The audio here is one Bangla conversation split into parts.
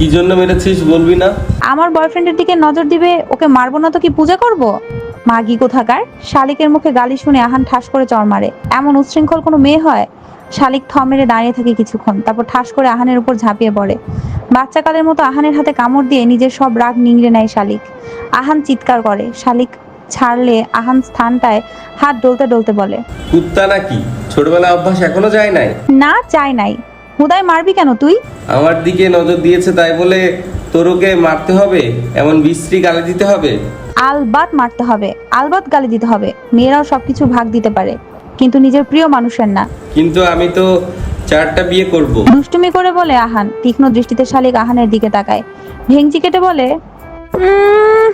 কি জন্য মেরেছিস বলবি না? আমার বয়ফ্রেন্ডের দিকে নজর দিবে ওকে মারবো না তো কি পূজা করব? মাগি কোথাকার? শালিকের মুখে গালি শুনে আহান ঠাস করে চড় মারে। এমন উচ্ছৃঙ্খল কোনো মেয়ে হয়? শালিক থ মেরে দাঁড়িয়ে থাকে কিছুক্ষণ তারপর ঠাস করে আহানের উপর ঝাঁপিয়ে পড়ে। বাচ্চাকালের মতো আহানের হাতে কামড় দিয়ে নিজের সব রাগ নিংড়ে নেয় শালিক। আহান চিৎকার করে শালিক ছাড়লে আহান স্থানটায় হাত ডলতে ডলতে বলে। কুত্তা নাকি? ছোটবেলা অভ্যাস এখনও যায় নাই? না চাই নাই। হুদায় মারবি কেন তুই? আমার দিকে নজর দিয়েছে তাই বলে তোর ওকে মারতে হবে এমন বিশ্রী গালি দিতে হবে। আলবাত মারতে হবে আলবাত গালি দিতে হবে। মেয়েরাও সবকিছু ভাগ দিতে পারে কিন্তু নিজের প্রিয় মানুষের না। কিন্তু আমি তো চারটা বিয়ে করব। দুষ্টুমি করে বলে আহান তীক্ষ্ণ দৃষ্টিতে শালিক আহানের দিকে তাকায়। ভেংচি কেটে বলে "উম,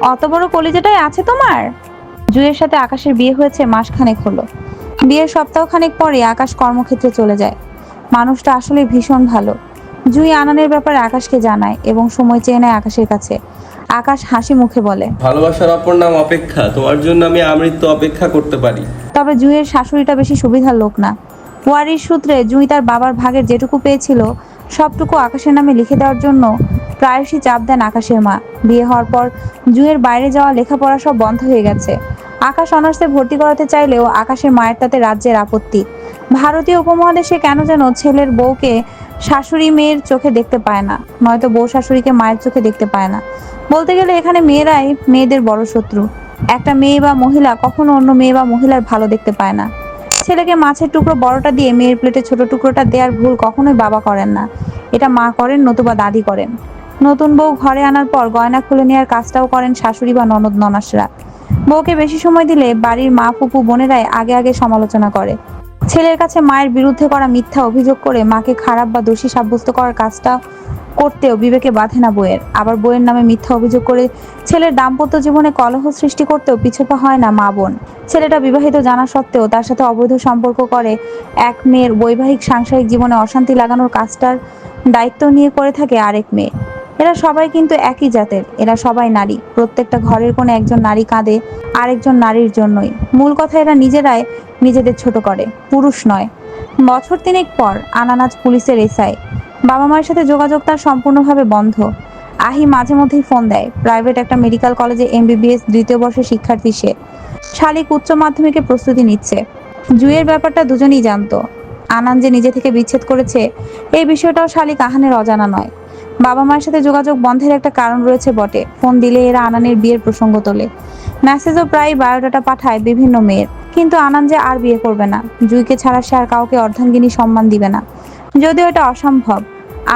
অত বড় কলিজাটাই আছে তোমার? জুয়ের সাথে আকাশের বিয়ে হয়েছে মাসখানেক হলো। বিয়ের সপ্তাহখানেক পরে আকাশ কর্মক্ষেত্রে চলে যায়। মানুষটা আসলে ভীষণ ভালো। জুই আনানের ব্যাপারে আকাশকে জানায় এবং সময় চেয়ে নেয় আকাশের কাছে। আকাশ হাসি মুখে বলে ভালোবাসার অপর নাম অপেক্ষা তোমার জন্য আমি আমৃত্যু অপেক্ষা করতে পারি। তবে জুঁইয়ের শাশুড়িটা বেশি সুবিধার লোক না। ওয়ারির সূত্রে জুঁই তার বাবার ভাগের যেটুকু পেয়েছিল সবটুকু আকাশের নামে লিখে দেওয়ার জন্য প্রায়শই চাপ দেন আকাশের মা। বিয়ে হওয়ার পর জুঁইয়ের বাইরে যাওয়া লেখাপড়া সব বন্ধ হয়ে গেছে। আকাশ অনার্সে ভর্তি করাতে চাইলেও আকাশের মায়ের তাতে রাজ্যের আপত্তি। ভারতীয় উপমহাদেশে কেন যেন ছেলের বউকে শাশুড়ি মেয়ের চোখে দেখতে পায় না? নয়তো বউ শাশুড়িকে মায়ের চোখে দেখতে পায় না। বলতে গেলে এখানে মেয়েরাই মেয়েদের বড় শত্রু। একটা মেয়ে বা মহিলা কখনো অন্য মেয়ে বা মহিলার ভালো দেখতে পায় না। ছেলেকে মাছের টুকরো বড়টা দিয়ে মেয়ের প্লেটে ছোট টুকরোটা দেওয়ার ভুল কখনোই বাবা করেন না। এটা মা করেন নতুবা দাদি করেন। নতুন বউ ঘরে আনার পর গয়না খুলে নেওয়ার কাজটাও করেন শাশুড়ি বা ননদ ননাসরা। বউকে বেশি সময় দিলে বাড়ির মা, ফুপু, বোনেরাই আগে আগে সমালোচনা করে। ছেলের কাছে মায়ের বিরুদ্ধে করা মিথ্যা অভিযোগ করে মাকে খারাপ বা দোষী সাব্যস্ত করার কাজটা করতেও বিবেকে বাধে না বইয়ের। আবার বইয়ের নামে মিথ্যা অভিযোগ করে ছেলের দাম্পত্য জীবনে কলহ সৃষ্টি করতেও পিছপা হয় না মা বোন। ছেলেটা বিবাহিত জানা সত্ত্বেও তার সাথে অবৈধ সম্পর্ক করে। এক মেয়ের বৈবাহিক সাংসারিক জীবনে অশান্তি লাগানোর কাজটার দায়িত্ব নিয়ে করে থাকে আরেক মেয়ে। এরা সবাই কিন্তু একই জাতের। এরা সবাই নারী। প্রত্যেকটা ঘরের কোনো একজন নারী কাঁদে, আরেকজন নারীর জন্যই। মূল কথা এরা নিজেরাই নিজেদের ছোট করে, পুরুষ নয়। বছর তিনেক পর আনানাজ পুলিশের এসআই। বাবা মায়ের সাথে যোগাযোগ তার সম্পূর্ণভাবে বন্ধ। আহি মাঝে মধ্যেই ফোন দেয়। প্রাইভেট একটা মেডিকেল কলেজে এমবিবিএস দ্বিতীয় বর্ষের শিক্ষার্থী সে। শালিক উচ্চ মাধ্যমিকে প্রস্তুতি নিচ্ছে। জুয়ের ব্যাপারটা দুজনেই জানতো। আনান যে নিজে থেকে বিচ্ছেদ করেছে, এই বিষয়টাও শালিক আহানের অজানা নয়। বাবা মায়ের সাথে যোগাযোগ বন্ধের একটা কারণ রয়েছে বটে। ফোন দিলে এরা আনানের বিয়ের প্রসঙ্গ তোলে। মেসেজও প্রায় বায়োডাটা পাঠায় বিভিন্ন মেয়ের। কিন্তু আনান যে আর বিয়ে করবে না। জুইকে ছাড়া সে আর কাউকে অর্ধাঙ্গিনী সম্মান দিবে না। যদিও এটা অসম্ভব,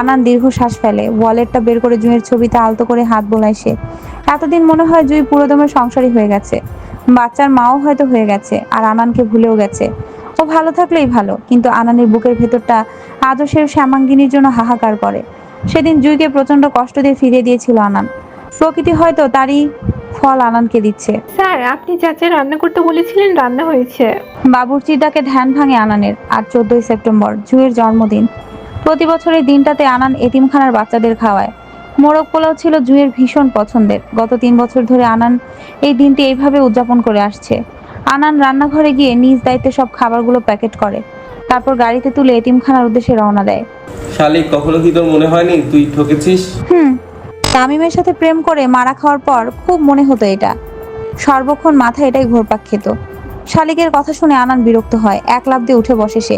আনান দীর্ঘ শ্বাস ফেলে। ওয়ালেটটা বের করে জুঁয়ের ছবিতে আলতো করে হাত বোলায় সে। এতদিন মনে হয় জুই পুরোদমে সংসারী হয়ে গেছে। বাচ্চার মাও হয়তো হয়ে গেছে, আর আনানকে ভুলেও গেছে। ও ভালো থাকলেই ভালো, কিন্তু আনানের বুকের ভেতরটা আজও সে শ্যামাঙ্গিনীর জন্য হাহাকার করে। সেদিন জুইকে প্রচণ্ড কষ্ট দিয়ে ফিরিয়ে দিয়েছিল আনান। প্রকৃতি হয়তো তারই ফল আনানকে দিচ্ছে। স্যার আপনি চাচা রান্না করতে বলেছিলেন রান্না হয়েছে। বাবুর্চির ডাকে ধ্যান ভাঙে আনানের আর চোদ্দই সেপ্টেম্বর জুয়ের জন্মদিন। প্রতি বছর এই দিনটাতে আনান এতিমখানার বাচ্চাদের খাওয়ায়। মোরগ পোলাও ছিল জুয়ের ভীষণ পছন্দের। গত তিন বছর ধরে আনান এই দিনটি এইভাবে উদযাপন করে আসছে। আনান রান্নাঘরে গিয়ে নিজ দায়িত্বে সব খাবারগুলো প্যাকেট করে। তারপর গাড়িতে তুলে এতিমখানার উদ্দেশ্যে রওনা দেয়। শালিক কখনো কি তোর মনে হয়নি তুই ঠকেছিস? হুম তামিমের সাথে প্রেম করে মারা খাওয়ার পর খুব মনে হতো এটা। সর্বক্ষণ মাথায় এটাই ঘোরপাক খেত। শালিকের কথা শুনে আনান বিরক্ত হয় এক লাফ দিয়ে উঠে বসে সে।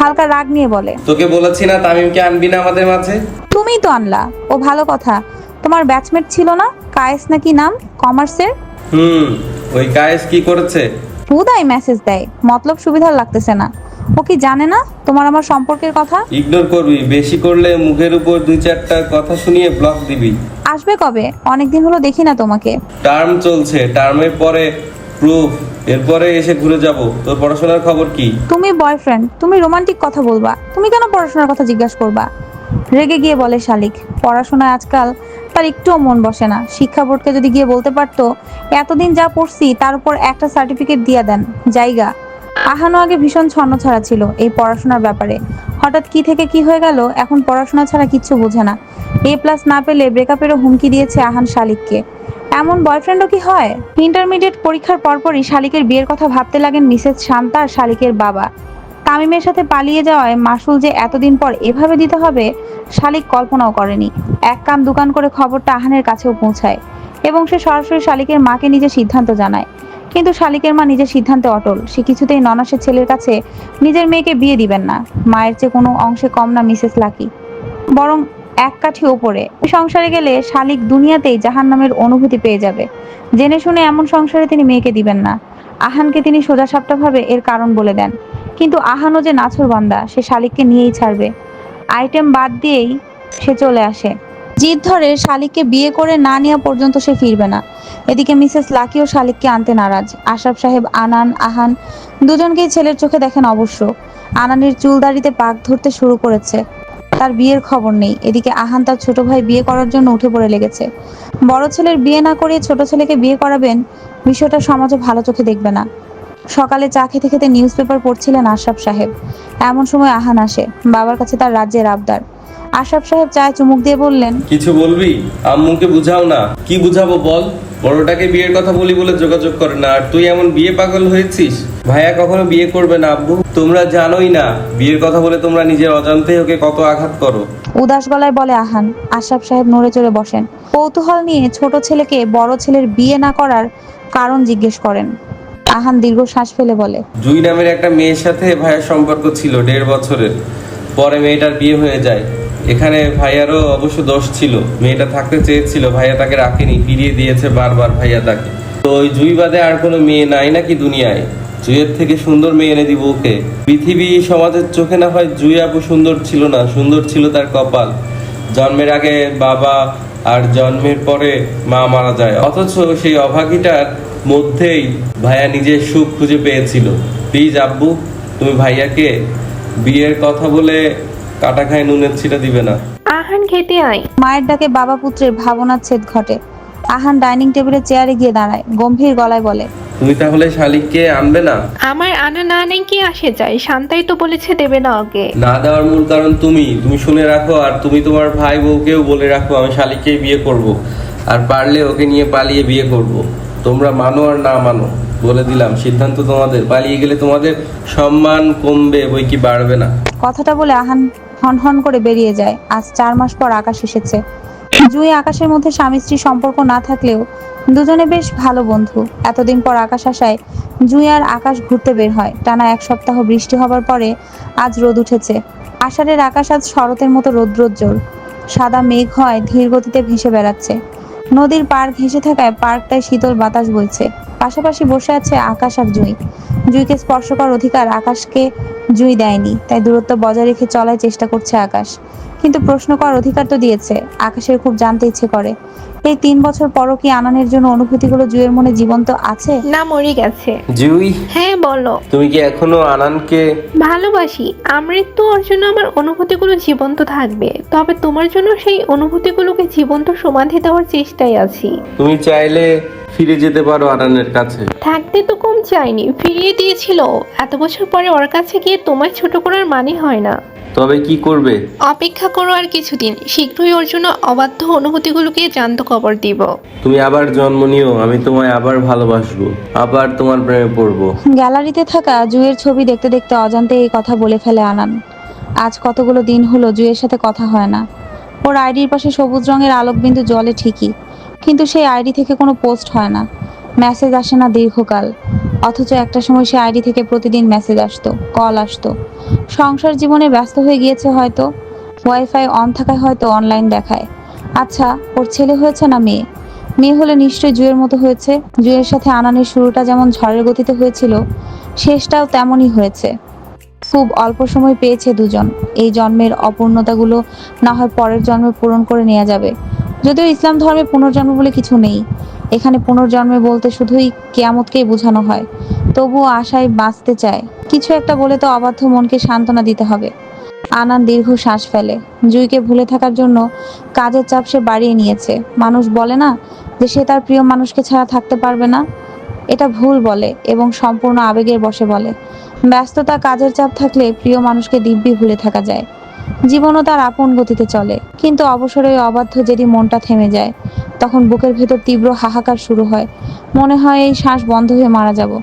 হালকা রাগ নিয়ে বলে তোকে বলেছি না তামিমকে আনবি না আমাদের মাঝে? তুমিই তো আনলা ও ভালো কথা। তোমার ব্যাচমেট ছিল না? কায়েস নাকি নাম? কমার্সের? হুম ওই কায়েস কি করেছে? হুদাই মেসেজ দেয় মতলব সুবিধা লাগতেছে না। ও কি জানে না তোমার আমার সম্পর্কের কথা? ইগনোর করবি বেশি করলে মুখের উপর দুই চারটা কথা শুনিয়ে ব্লক দিবি। আসবে কবে? অনেকদিন হলো দেখি না তোমাকে। টার্ম চলছে টার্মের পরে প্রুফ এরপরে এসে ঘুরে যাব। তোর পড়াশোনার খবর কি? তুমি বয়ফ্রেন্ড তুমি রোমান্টিক কথা বলবা। তুমি কেন পড়াশোনার কথা জিজ্ঞাসা করবা? রেগে গিয়ে বলে শালিক পড়াশোনায় আজকাল তার একটুও মন বসে না। শিক্ষা বোর্ডকে যদি গিয়ে বলতে পারতো এতদিন যা পড়ছি তার উপর একটা সার্টিফিকেট দিয়ে দেন জায়গা। আহানো আগে ভীষণ ছন্ন ছাড়া ছিল এই পড়াশোনার ব্যাপারে। হঠাৎ কি থেকে কি হয়ে গেল, এখন পড়াশোনা ছাড়া কিচ্ছু বোঝে না। এ প্লাস না পেলে ব্রেকআপেরও হুমকি দিয়েছে আহান শালিককে। এমন বয়ফ্রেন্ডও কি হয়? ইন্টারমিডিয়েট পরীক্ষার পরপরই শালিকের বিয়ের কথা ভাবতে লাগেন মিসেস শান্তা আর শালিকের বাবা। তামিমের সাথে পালিয়ে যাওয়ায় মাসুল যে এতদিন পর এভাবে দিতে হবে, শালিক কল্পনাও করেনি। এক কান দুকান করে খবরটা আহানের কাছেও পৌঁছায় এবং সে সরাসরি শালিকের মাকে নিজের সিদ্ধান্ত জানায়। কিন্তু শালিকের মা নিজের সিদ্ধান্তে অটল। সে কিছুতেই ননাসের ছেলের কাছে নিজের মেয়েকে বিয়ে দিবেন না। মায়ের চেয়ে কোনো অংশে কম না মিসেস লাকি। বরং এক কাঠি ওপরে। সংসারে গেলে শালিক দুনিয়াতেই জাহান নামের অনুভূতি পেয়ে যাবে। জেনে শুনে এমন সংসারে তিনি মেয়েকে দিবেন না। আহানকে তিনি সোজা সাপটাভাবে এর কারণ বলে দেন। কিন্তু আহানও যে নাছর বান্দা, সে শালিককে নিয়েই ছাড়বে। আইটেম বাদ দিয়েই সে চলে আসে। জিদ ধরে শালিককে বিয়ে করে না নেওয়া পর্যন্ত সে ফিরবে না। এদিকে মিসেস লাকিও শালিককে আনতে নারাজ। আশরাফ সাহেব, আনান, আহান দুজনকেই ছেলের চোখে দেখেন অবশ্য। আনানের চুলদাড়িতে পাক ধরতে শুরু করেছে। তার বিয়ের খবর নেই। এদিকে আহান তার ছোট ভাই বিয়ে করার জন্য উঠে পড়ে লেগেছে। বড় ছেলের বিয়ে না করে ছোট ছেলেকে বিয়ে করাবেন, বিষয়টা সমাজে ভালো চোখে দেখবে না। সকালে চা খেতে খেতে নিউজ পেপার পড়ছিলেন আশরাফ সাহেব। এমন সময় আহান আসে বাবার কাছে তার রাজ্যের আবদার। আশরাফ সাহেব চায় চুমুক দিয়ে বললেন কিছু বলবি? আম্মুকে বুঝাও না। কি বুঝাবো বল? বড়টাকে বিয়ের কথা বলি বলে যোগাযোগ করে না আর তুই এমন বিয়ে পাগল হয়েছিস? ভাইয়া কখনো বিয়ে করবে না আব্বু? তোমরা জানোই না বিয়ের কথা বলে তোমরা নিজের অজান্তেই ওকে কত আঘাত করো। উদাস গলায় বলে আহান আশরাফ সাহেব নড়ে চড়ে বসেন। কৌতূহল নিয়ে ছোট ছেলেকে বড় ছেলের বিয়ে না করার কারণ জিজ্ঞেস করেন। আহান দীর্ঘ শ্বাস ফেলে বলে। জুই নামের একটা মেয়ের সাথে ভাইয়ের সম্পর্ক ছিল দেড় বছরের। পরে মেয়েটার বিয়ে হয়ে যায়। এখানে ভাইয়ারও অবশ্য দোষ ছিল। মেয়েটা থাকতে চেয়েছিল, ভাইয়া তাকে রাখেনি, ফিরিয়ে দিয়েছে বারবার ভাইয়া তাকে। তো ওই জুই বাদে আর কোনো মেয়ে নাই নাকি দুনিয়ায়? জুইয়ের থেকে সুন্দর মেয়ে এনে দিব ওকে। পৃথিবী সমাজের চোখে না হয় জুই আপু সুন্দর ছিল না, সুন্দর ছিল তার কপাল। জন্মের আগে বাবা আর জন্মের পরে মা মারা যায়। অথচ সেই অভাগীটার মধ্যেই ভাইয়া নিজের সুখ খুঁজে পেয়েছিল। প্লিজ আব্বু তুমি ভাইয়াকে বিয়ের কথা বলে কাটা খায় নুনের ছিটা দিবে না। আহান খেতে আয়। মায়ের ডাকে বাবা পুত্রের ভাবনার ছেদ ঘটে। আহান ডাইনিং টেবিলে চেয়ারে গিয়ে দাঁড়ায় গম্ভীর গলায় বলে তুমি তাহলে শালিককে আনবে না? আমার আনা না নেই কি আসে যায় শান্তাই তো বলেছে দেবে না ওকে। না দেওয়ার মূল কারণ তুমি তুমি শুনে রাখো আর তুমি তোমার ভাই বউকেও বলে রাখো আমি শালিককেই বিয়ে করব। আর পারলে ওকে নিয়ে পালিয়ে বিয়ে করব। তোমরা মানো আর না মানো, বলে দিলাম। সিদ্ধান্ত তোমাদের। পালিয়ে গেলে তোমাদের সম্মান কমবে, বই কি বাড়বে না? কথাটা বলে আহান হন হন করে বেরিয়ে যায়। আজ চার মাস পর আকাশ এসেছে। জুই আকাশের মধ্যে স্বামী স্ত্রী সম্পর্ক না থাকলেও দুজনে বেশ ভালো বন্ধু। এতদিন পর আকাশ আসায় জুই আর আকাশ ঘুরতে বের হয়। টানা এক সপ্তাহ বৃষ্টি হবার পরে আজ রোদ উঠেছে। আষাঢ়ের আকাশ আজ শরতের মতো রৌদ্রোজ্জ্বল। সাদা মেঘ হয়, ধীর গতিতে ভেসে বেড়াচ্ছে। নদীর পার ঘেঁষে থাকায় পার্কটায় শীতল বাতাস বইছে। পাশাপাশি বসে আছে আকাশ আর জুই। জুইকে স্পর্শ করার অধিকার আকাশকে জুই দেয়নি, তাই দূরত্ব বজায় রেখে চলার চেষ্টা করছে আকাশ। কিন্তু প্রশ্ন করার অধিকার তো দিয়েছে, আকাশের খুব জানতে ইচ্ছে করে। এই তিন বছর পরও কি আনানের জন্য অনুভূতিগুলো জুয়ের মনে জীবন্ত আছে? না মরে গেছে। জুই? হ্যাঁ বলো। তুমি কি এখনও আনানকে ভালোবাসি। আমৃত্যু ওর জন্য আমার অনুভূতিগুলো জীবন্ত থাকবে। তবে তোমার জন্য সেই অনুভূতিগুলোকে জীবন্ত সমাধি দেওয়ার চেষ্টায় আছি। তুমি চাইলে ফিরে যেতে পারো আনানের কাছে। থাকতে তো কম চাইনি ফিরিয়ে দিয়েছিল। এত বছর পরে ওর কাছে গিয়ে তোমায় ছোট করার মানে হয় না। তবে কি করবে? অপেক্ষা করো আর কিছুদিন। শীঘ্রই ওর জন্য অবাধ্য অনুভূতিগুলোকে জান্ত খবর দিব। তুমি আবার জন্ম নিও আমি তোমায় আবার ভালোবাসবো আবার তোমার প্রেমে পড়ব। গ্যালারিতে থাকা জুয়ের ছবি দেখতে দেখতে অজান্তে এই কথা বলে ফেলে আনান। আজ কতগুলো দিন হলো জুয়ের সাথে কথা হয় না। ওর আইডির পাশে সবুজ রঙের আলোকবিন্দু জলে ঠিকই কিন্তু সেই আইডি থেকে কোনো পোস্ট হয় না। মেসেজ আসে না দীর্ঘকাল অথচ একটা সময় সে আইডি থেকে প্রতিদিন মেসেজ আসতো কল আসতো। সংসার জীবনে ব্যস্ত হয়ে গিয়েছে হয়তো ওয়াইফাই অন থাকায় হয়তো অনলাইন দেখায়। আচ্ছা ওর ছেলে হয়েছে না মেয়ে? মেয়ে হলে নিশ্চয়ই জুয়ের মতো হয়েছে। জুয়ের সাথে আনানের শুরুটা যেমন ঝড়ের গতিতে হয়েছিল, শেষটাও তেমনই হয়েছে। খুব অল্প সময় পেয়েছে দুজন। এই জন্মের অপূর্ণতাগুলো না হয় পরের জন্মে পূরণ করে নেওয়া যাবে। যদিও ইসলাম ধর্মে পুনর্জন্ম বলে কিছু নেই। এখানে পুনর্জন্মে বলতে শুধুই কেয়ামতকেই বোঝানো হয়। তবুও আশায় বাঁচতে চায়। কিছু একটা বলে তো অবাধ্য মনকে সান্ত্বনা দিতে হবে। আনান দীর্ঘ শ্বাস ফেলে। জুইকে ভুলে থাকার জন্য কাজের চাপ সে বাড়িয়ে নিয়েছে। মানুষ বলে না যে সে তার প্রিয় মানুষকে ছাড়া থাকতে পারবে না। এটা ভুল বলে এবং সম্পূর্ণ আবেগের বসে বলে। ব্যস্ততা, কাজের চাপ থাকলে প্রিয় মানুষকে দিব্যি ভুলে থাকা যায়। জীবনও তার আপন গতিতে চলে। কিন্তু অবসরে অবাধ্য যেদি মনটা থেমে যায়। তখন বুকের ভেতর তীব্র হাহাকার শুরু হয়। মনে হয় এই শ্বাস বন্ধ হয়ে মারা যাব।